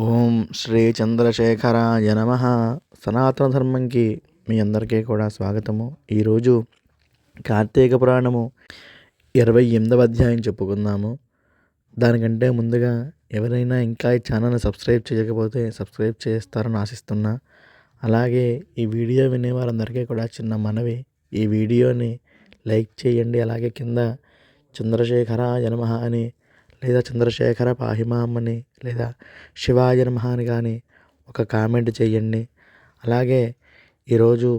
ఓం శ్రీ చంద్రశేఖరాయ నమ. సనాతన ధర్మంకి మీ అందరికీ కూడా స్వాగతము. ఈరోజు కార్తీక పురాణము ఇరవై ఎనిమిదవ అధ్యాయం చెప్పుకుందాము. దానికంటే ముందుగా ఎవరైనా ఇంకా ఈ ఛానల్ని సబ్స్క్రైబ్ చేయకపోతే సబ్స్క్రైబ్ చేస్తారని ఆశిస్తున్నా. అలాగే ఈ వీడియో వినే వారందరికీ కూడా చిన్న మనవి ఈ వీడియోని లైక్ చేయండి. అలాగే కింద చంద్రశేఖరాయ నమ అని లేదా చంద్రశేఖర పాహిమాం అని లేదా శివాయ నమః అని కానీ ఒక కామెంట్ చేయండి. అలాగే ఈరోజు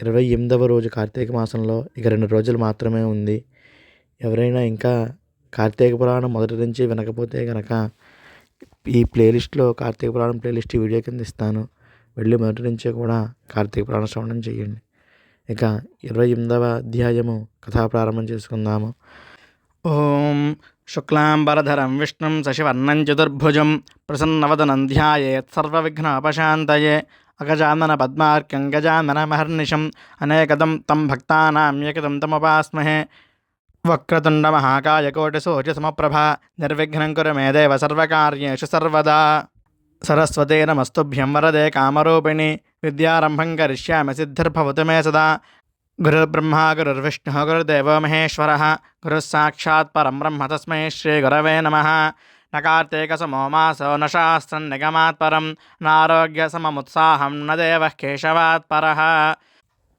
ఇరవై ఎనిమిదవ రోజు కార్తీక మాసంలో ఇక రెండు రోజులు మాత్రమే ఉంది. ఎవరైనా ఇంకా కార్తీక పురాణం మొదటి నుంచి వినకపోతే కనుక ఈ ప్లేలిస్ట్లో కార్తీక పురాణం ప్లేలిస్ట్ ఈ వీడియో కింద ఇస్తాను. వెళ్ళి మొదటి నుంచే కూడా కార్తీక పురాణ శ్రవణం చేయండి. ఇక ఇరవై ఎనిమిదవ అధ్యాయము కథా ప్రారంభం చేసుకుందాము. ఓం శుక్లాంబరధరం విష్ణుం శశివర్ణం చతుర్భుజం ప్రసన్నవదనం ధ్యాయేత్ సర్వవిఘ్నోపశాంతయే అగజానన పద్మార్క్యం గజానన మహర్నిశం అనేకదం తం భక్తానాం ఏకదం తముపాస్మహే వక్రతుండ మహాకాయకోటి కోటిసూర్య సమప్రభ నిర్విఘ్నం కురు మే దేవ సర్వకార్యేషు సర్వదా సరస్వతే నమస్తుభ్యం వరదే కామరూపిణి విద్యారంభం కరిష్యామి సిద్ధిర్భవతు మే సదా గురుర్బ్రహ్మ గురుర్విష్ణు గురుదేవో మహేశ్వర గురుస్సాక్షాత్ పరం బ్రహ్మ తస్మై శ్రీ గురవే నమ నకార్తీకసమోమాసో న శాస్త్రం నిగమాత్పరం నారోగ్యసమముత్సాహం న దేవ కేశవాత్పర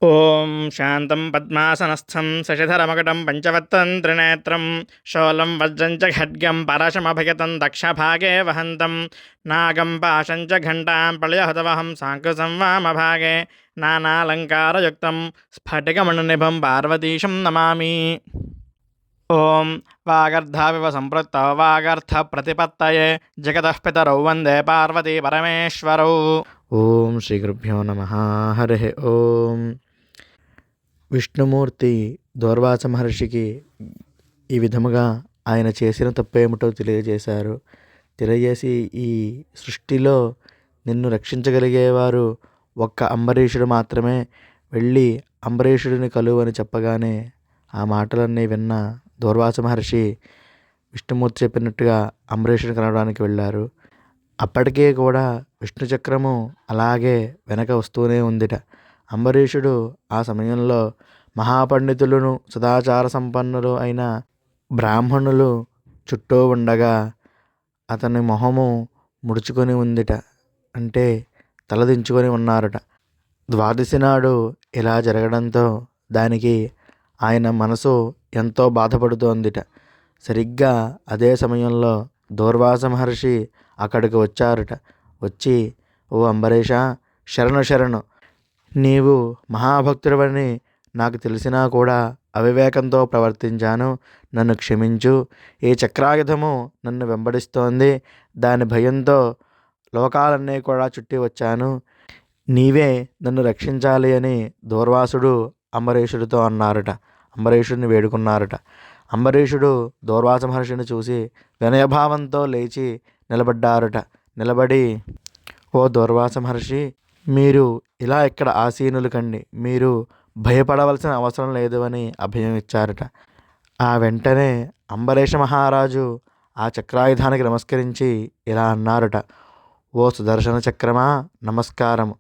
ఓం శాంతం పద్మాసనస్థం శశిధరమకటం పంచవత్తం త్రినేత్రం శోలం వజ్రంచ ఖడ్గం పరశమభయతం దక్షభాగే వహంతం నాగం పాశంచ ఘంటాం ప్రళయహతవహం సాంకుశం వామభాగే నానాలంకారయుక్తం స్ఫటికమణనిభం పార్వతీశం నమామి. ఓం వాగర్ధావివ సంపృక్త వాగర్థ ప్రతిపత్తయే జగతః పితరౌ వందే పార్వతీ పరమేశ్వరౌ. ఓం శ్రీ గురుభ్యో నమ. హరి ఓం. విష్ణుమూర్తి దూర్వాస మహర్షికి ఈ విధముగా ఆయన చేసిన తప్పేమిటో తెలియజేశారు. తెలియజేసి ఈ సృష్టిలో నిన్ను రక్షించగలిగేవారు ఒక్క అంబరీషుడు మాత్రమే. వెళ్ళి అంబరీషుడిని కలువు అని చెప్పగానే ఆ మాటలన్నీ విన్న దూర్వాస మహర్షి విష్ణుమూర్తి చెప్పినట్టుగా అంబరీషుని కలవడానికి వెళ్ళారు. అప్పటికే కూడా విష్ణు చక్రము అలాగే వెనక వస్తూనే ఉందిట. అంబరీషుడు ఆ సమయంలో మహాపండితులను సదాచార సంపన్నులు అయిన బ్రాహ్మణులు చుట్టూ ఉండగా అతని మొహము ముడుచుకొని ఉందిట. అంటే తలదించుకొని ఉన్నారట. ద్వాదశి నాడు ఇలా జరగడంతో దానికి ఆయన మనసు ఎంతో బాధపడుతోందిట. సరిగ్గా అదే సమయంలో దూర్వాస మహర్షి అక్కడికి వచ్చారట. వచ్చి ఓ అంబరీష శరణు శరణు నీవు మహాభక్తుడవని నాకు తెలిసినా కూడా అవివేకంతో ప్రవర్తించాను. నన్ను క్షమించు. ఈ చక్రాయుధము నన్ను వెంబడిస్తోంది. దాని భయంతో లోకాలన్నీ కూడా చుట్టి వచ్చాను. నీవే నన్ను రక్షించాలి అని దూర్వాసుడు అంబరీషుడితో అన్నారట. అంబరీషుడిని వేడుకున్నారట. అంబరీషుడు దూర్వాస మహర్షిని చూసి వినయభావంతో లేచి నిలబడ్డారట. నిలబడి ఓ దూర్వాస మహర్షి మీరు ఇలా ఇక్కడ ఆసీనులు కండి మీరు భయపడవలసిన అవసరం లేదు అని అభయం ఇచ్చారట. ఆ వెంటనే అంబరీష మహారాజు ఆ చక్రాయుధానికి నమస్కరించి ఇలా అన్నారట. ఓ సుదర్శన చక్రమా నమస్కారం.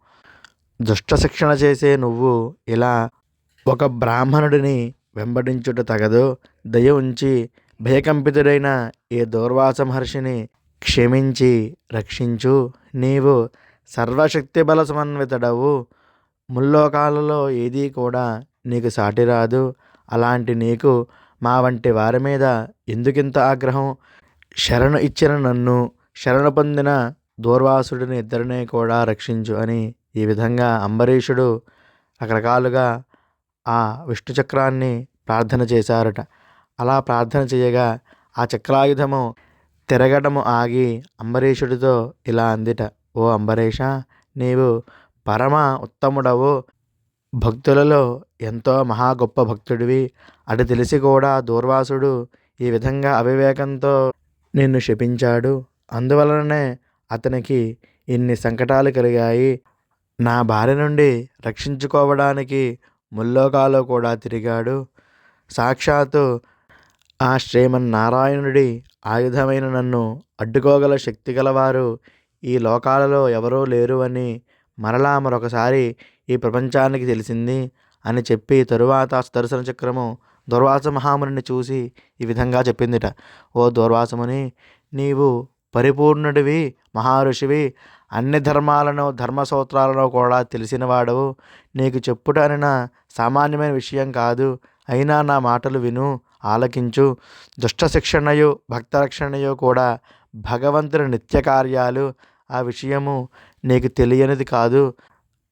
దుష్ట శిక్షణ చేసే నువ్వు ఇలా ఒక బ్రాహ్మణుడిని వెంబడించుట తగదు. దయ ఉంచి భయకంపితుడైన ఏ దూర్వాస మహర్షిని క్షమించి రక్షించు. నీవు సర్వశక్తి బల సమన్వితుడవు. ముల్లోకాలలో ఏదీ కూడా నీకు సాటి రాదు. అలాంటి నీకు మా వంటి వారి మీద ఎందుకింత ఆగ్రహం? శరణు ఇచ్చిన నన్ను శరణు పొందిన దూర్వాసుడిని ఇద్దరిని కూడా రక్షించు అని ఈ విధంగా అంబరీషుడు రకరకాలుగా ఆ విష్ణు చక్రాన్ని ప్రార్థన చేశారట. అలా ప్రార్థన చేయగా ఆ చక్రాయుధము తిరగడము ఆగి అంబరీషుడితో ఇలా అందిట. ఓ అంబరీష! నీవు పరమ ఉత్తముడవు. భక్తులలో ఎంతో మహా గొప్ప భక్తుడివి. అటు తెలిసి కూడా దూర్వాసుడు ఈ విధంగా అవివేకంతో నిన్ను శపించాడు. అందువలననే అతనికి ఇన్ని సంకటాలు కలిగాయి. నా భార్య నుండి రక్షించుకోవడానికి ముల్లోకాలో కూడా తిరిగాడు. సాక్షాత్తు ఆ శ్రీమన్నారాయణుడి ఆయుధమైన నన్ను అడ్డుకోగల శక్తి గలవారు ఈ లోకాలలో ఎవరూ లేరు అని మరలా మరొకసారి ఈ ప్రపంచానికి తెలిసింది అని చెప్పి తరువాత సుదర్శన చక్రము దుర్వాస మహామునిని చూసి ఈ విధంగా చెప్పిందిట. ఓ దుర్వాసముని నీవు పరిపూర్ణుడివి మహర్షివి అన్ని ధర్మాలను ధర్మ సూత్రాలను కూడా తెలిసినవాడవు. నీకు చెప్పుట అనిన సామాన్యమైన విషయం కాదు. అయినా నా మాటలు విను ఆలకించు. దుష్ట శిక్షణయు భక్త రక్షణయు కూడా భగవంతుని నిత్య కార్యాలు ఆ విషయము నీకు తెలియనిది కాదు.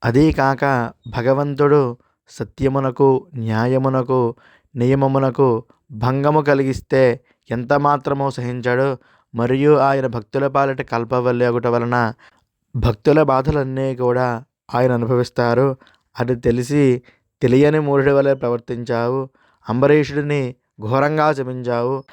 అదీ కాక భగవంతుడు సత్యమునకు న్యాయమునకు నియమమునకు భంగము కలిగిస్తే ఎంత మాత్రమో సహించాడు. మరియు ఆయన భక్తుల పాలిట కల్పవల్లి వలన భక్తుల బాధలన్నీ కూడా ఆయన అనుభవిస్తారు. అది తెలిసి తెలియని మూఢుడి వలె ప్రవర్తించావు. అంబరీషుడిని ఘోరంగా శపించావు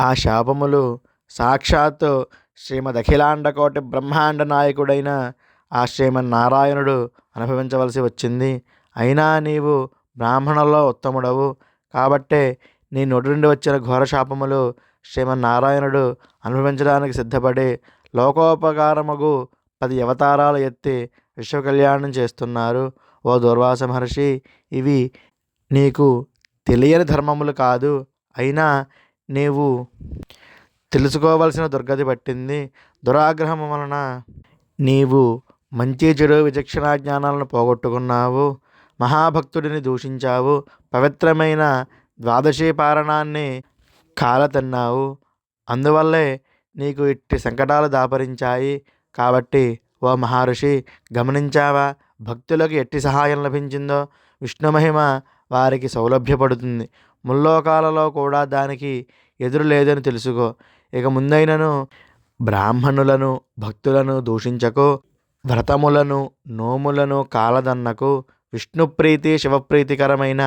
ఆ శాపములు సాక్షాత్తు శ్రీమద్ అఖిలాండకోటి బ్రహ్మాండ నాయకుడైన ఆ శ్రీమన్నారాయణుడు అనుభవించవలసి వచ్చింది. అయినా నీవు బ్రాహ్మణుల్లో ఉత్తముడవు. కాబట్టే నీ నోటి నుండి వచ్చిన ఘోర శాపములు శ్రీమన్నారాయణుడు అనుభవించడానికి సిద్ధపడి లోకోపకారముగు పది అవతారాలు ఎత్తి విశ్వకళ్యాణం చేస్తున్నారు. ఓ దుర్వాస మహర్షి ఇవి నీకు తెలియని ధర్మములు కాదు. అయినా నీవు తెలుసుకోవలసిన దుర్గతి పట్టింది. దురాగ్రహం వలన నీవు మంచి చెడు విచక్షణ జ్ఞానాలను పోగొట్టుకున్నావు. మహాభక్తుడిని దూషించావు. పవిత్రమైన ద్వాదశి పారణాన్ని కాలతన్నావు. అందువల్లే నీకు ఇట్టి సంకటాలు దాపరించాయి. కాబట్టి ఓ మహర్షి గమనించావా? భక్తులకు ఎట్టి సహాయం లభించిందో? విష్ణు మహిమ వారికి సౌలభ్యపడుతుంది. ముల్లోకాలలో కూడా దానికి ఎదురు లేదని తెలుసుకో. ఇక ముందైనను బ్రాహ్మణులను భక్తులను దూషించకు వ్రతములను నోములను కాలదన్నకు విష్ణుప్రీతి శివప్రీతికరమైన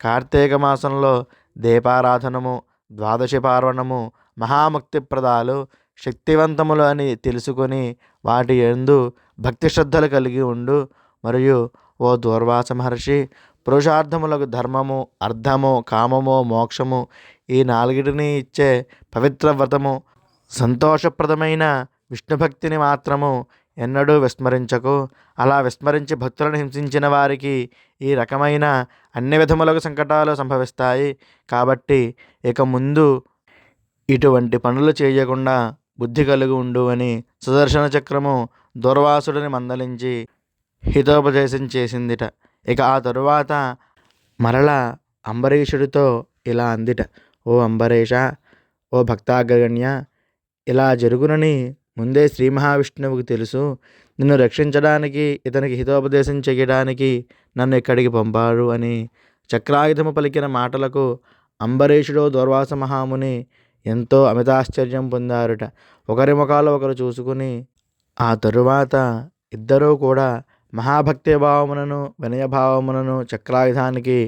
కార్తీక మాసంలో దీపారాధనము ద్వాదశి పార్వణము మహాముక్తిప్రదాలు శక్తివంతములు అని తెలుసుకొని వాటి ఎందు భక్తి శ్రద్ధలు కలిగి ఉండు. మరియు ఓ దూర్వాస మహర్షి పురుషార్థములకు ధర్మము అర్థము కామము మోక్షము ఈ నాలుగిటిని ఇచ్చే పవిత్ర వ్రతము సంతోషప్రదమైన విష్ణుభక్తిని మాత్రము ఎన్నడూ విస్మరించకు. అలా విస్మరించి భక్తులను హింసించిన వారికి ఈ రకమైన అన్ని విధములకు సంకటాలు సంభవిస్తాయి. కాబట్టి ఇక ముందు ఇటువంటి పనులు చేయకుండా బుద్ధి కలిగి ఉండు అని సుదర్శన చక్రము దుర్వాసుడిని మందలించి హితోపదేశం చేసిందిట. ఇక ఆ తరువాత మరలా అంబరీషుడితో ఇలా అందిట. ఓ అంబరీష ఓ భక్తాగ్రగణ్య ఇలా జరుగునని ముందే శ్రీ మహావిష్ణువుకు తెలుసు. నిన్ను రక్షించడానికి ఇతనికి హితోపదేశం చేయడానికి నన్ను ఇక్కడికి పంపారు అని చక్రాయుధము పలికిన మాటలకు అంబరీషుడు దూర్వాస మహాముని ఎంతో అమితాశ్చర్యం పొందారుట. ఒకరి ముఖాలు ఒకరు చూసుకుని ఆ తరువాత ఇద్దరూ కూడా మహాభక్తి భావములను వినయభావములను చక్రాయుధానికి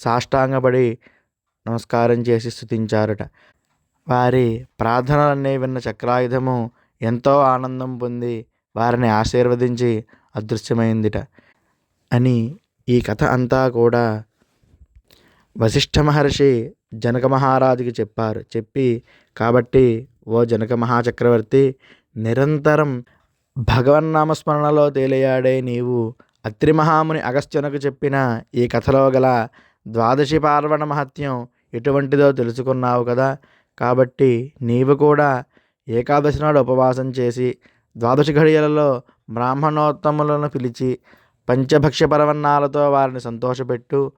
సాష్టాంగపడి నమస్కారం చేసి స్థుతించారుట వారి ప్రార్థనలన్నీ విన్న చక్రాయుధము ఎంతో ఆనందం పొంది వారిని ఆశీర్వదించి అదృశ్యమైందిట. అని ఈ కథ అంతా కూడా వశిష్ఠ మహర్షి జనక మహారాజుకి చెప్పారు. చెప్పి కాబట్టి ఓ జనక మహాచక్రవర్తి నిరంతరం భగవన్నామస్మరణలో తేలియాడే నీవు అత్రి మహాముని అగస్త్యునకు చెప్పిన ఈ కథలో గల ద్వాదశి పార్వణ మహత్యం ఎటువంటిదో తెలుసుకున్నావు కదా. కాబట్టి నీవు కూడా ఏకాదశి నాడు ఉపవాసం చేసి ద్వాదశి ఘడియలలో బ్రాహ్మణోత్తములను పిలిచి పంచభక్ష్య పరవన్నాలతో వారిని సంతోషపెట్టు.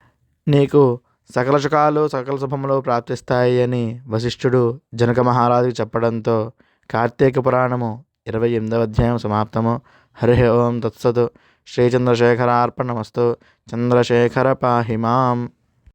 నీకు సకల సుఖాలు సకల శుభములు ప్రాప్తిస్తాయి అని వశిష్ఠుడు జనక మహారాజుకు చెప్పడంతో కార్తీక పురాణము ఇరవై ఎనిమిదవ అధ్యాయం సమాప్తము. హరి ఓం తత్సతు. శ్రీచంద్రశేఖరార్పణమస్తు చంద్రశేఖర పాహిమాం.